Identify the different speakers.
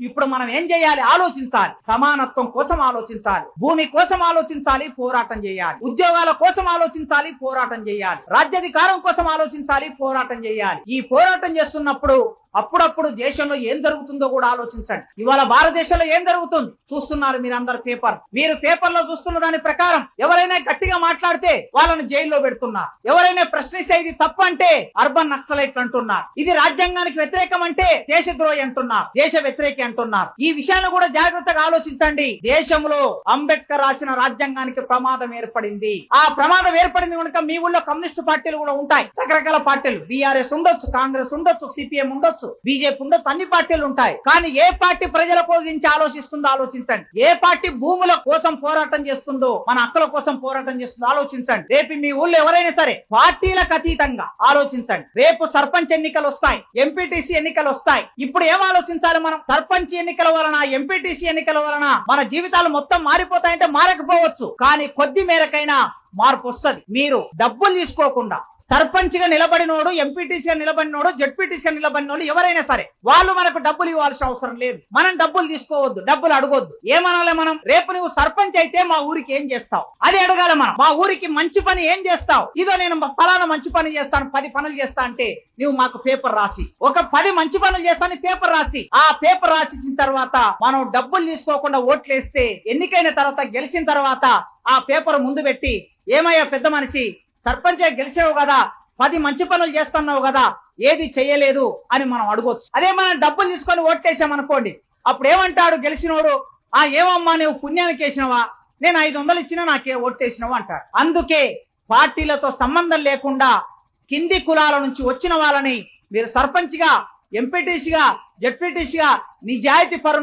Speaker 1: ఇప్పుడు మనం ఏం చేయాలి? ఆలోచించాలి. సమానత్వం కోసం ఆలోచించాలి. భూమి కోసం ఆలోచించాలి పోరాటం చేయాలి. ఉద్యోగాల కోసం ఆలోచించాలి పోరాటం చేయాలి. రాజ్యాధికారం కోసం ఆలోచించాలి పోరాటం చేయాలి. ఈ పోరాటం చేస్తున్నప్పుడు అప్పుడప్పుడు దేశంలో ఏం జరుగుతుందో కూడా ఆలోచించండి. ఇవాళ భారతదేశంలో ఏం జరుగుతుంది? చూస్తున్నారు మీరు అందరు పేపర్. మీరు పేపర్లో చూస్తున్న దాని ప్రకారం ఎవరైనా గట్టిగా మాట్లాడితే వాళ్ళని జైల్లో పెడుతున్నారు. ఎవరైనా ప్రశ్నిస్తే ఇది తప్పు అంటే అర్బన్ నక్సలైట్లు అంటున్నారు. ఇది రాజ్యాంగానికి వ్యతిరేకం అంటే దేశద్రోహి అంటున్నారు. దేశ వ్యతిరేకి అంటున్నారు. ఈ విషయాన్ని కూడా జాగ్రత్తగా ఆలోచించండి. దేశంలో అంబేద్కర్ రాసిన రాజ్యాంగానికి ప్రమాదం ఏర్పడింది. ఆ ప్రమాదం ఏర్పడింది కనుక మీ ఊళ్ళో కమ్యూనిస్ట్ పార్టీలు కూడా ఉంటాయి. రకరకాల పార్టీలు. బీఆర్ఎస్ ఉండొచ్చు కాంగ్రెస్ ఉండొచ్చు సిపిఎం ఉండొచ్చు. బీజేపీ ఉండొచ్చు అన్ని పార్టీలు ఉంటాయి. కానీ ఏ పార్టీ ప్రజల గురించి ఆలోచిస్తుందో ఆలోచించండి. ఏ పార్టీ భూముల కోసం పోరాటం చేస్తుందో మన హక్కుల కోసం పోరాటం చేస్తుందో ఆలోచించండి. రేపు మీ ఊళ్ళో ఎవరైనా సరే పార్టీలకు అతీతంగా ఆలోచించండి. రేపు సర్పంచ్ ఎన్నికలు వస్తాయి ఎంపీటీసీ ఎన్నికలు వస్తాయి. ఇప్పుడు ఏం ఆలోచించాలి మనం? సర్పంచ్ ఎన్నికల వలన ఎంపీటీసీ ఎన్నికల వలన మన జీవితాలు మొత్తం మారిపోతాయంటే మారకపోవచ్చు. కానీ కొద్ది మేరకైనా మార్పు వస్తుంది. మీరు డబ్బులు తీసుకోకుండా సర్పంచ్గా నిలబడినోడు ఎంపీటీసీగా నిలబడినోడు జడ్పీటీసీగా నిలబడినోడు ఎవరైనా సరే వాళ్ళు మనకు డబ్బులు ఇవ్వాల్సిన అవసరం లేదు. మనం డబ్బులు తీసుకోవద్దు డబ్బులు అడగొద్దు. ఏమనాలి మనం? రేపు నువ్వు సర్పంచ్ అయితే మా ఊరికి ఏం చేస్తావు? అది అడగాలి మనం. మా ఊరికి మంచి పని ఏం చేస్తావు? ఇదో నేను ఫలానా మంచి పని చేస్తాను పది పనులు చేస్తా అంటే నువ్వు మాకు పేపర్ రాసి ఒక పది మంచి పనులు చేస్తాను పేపర్ రాసి ఆ పేపర్ రాసి ఇచ్చిన తర్వాత మనం డబ్బులు తీసుకోకుండా ఓట్లు వేస్తే ఎన్నికైన తర్వాత గెలిచిన తర్వాత ఆ పేపర్ ముందు పెట్టి ఏమయ్యా పెద్ద మనిషి సర్పంచే గెలిచావు కదా పది మంచి పనులు చేస్తున్నావు కదా ఏది చెయ్యలేదు అని మనం అడగొచ్చు. అదే మనం డబ్బులు తీసుకొని ఓట్లేసాం అనుకోండి అప్పుడు ఏమంటాడు గెలిచినోడు? ఆ ఏమమ్మా నువ్వు పుణ్యానికి వేసినవా? నేను ఐదు వందలు ఇచ్చినా నాకే ఓట్లేసినవా అంటాడు. అందుకే పార్టీలతో సంబంధం లేకుండా కింది కులాల నుంచి వచ్చిన వాళ్ళని మీరు సర్పంచ్గా ఎంపీటీసీగా జడ్పీటీసీగా నిజాయితీ పరు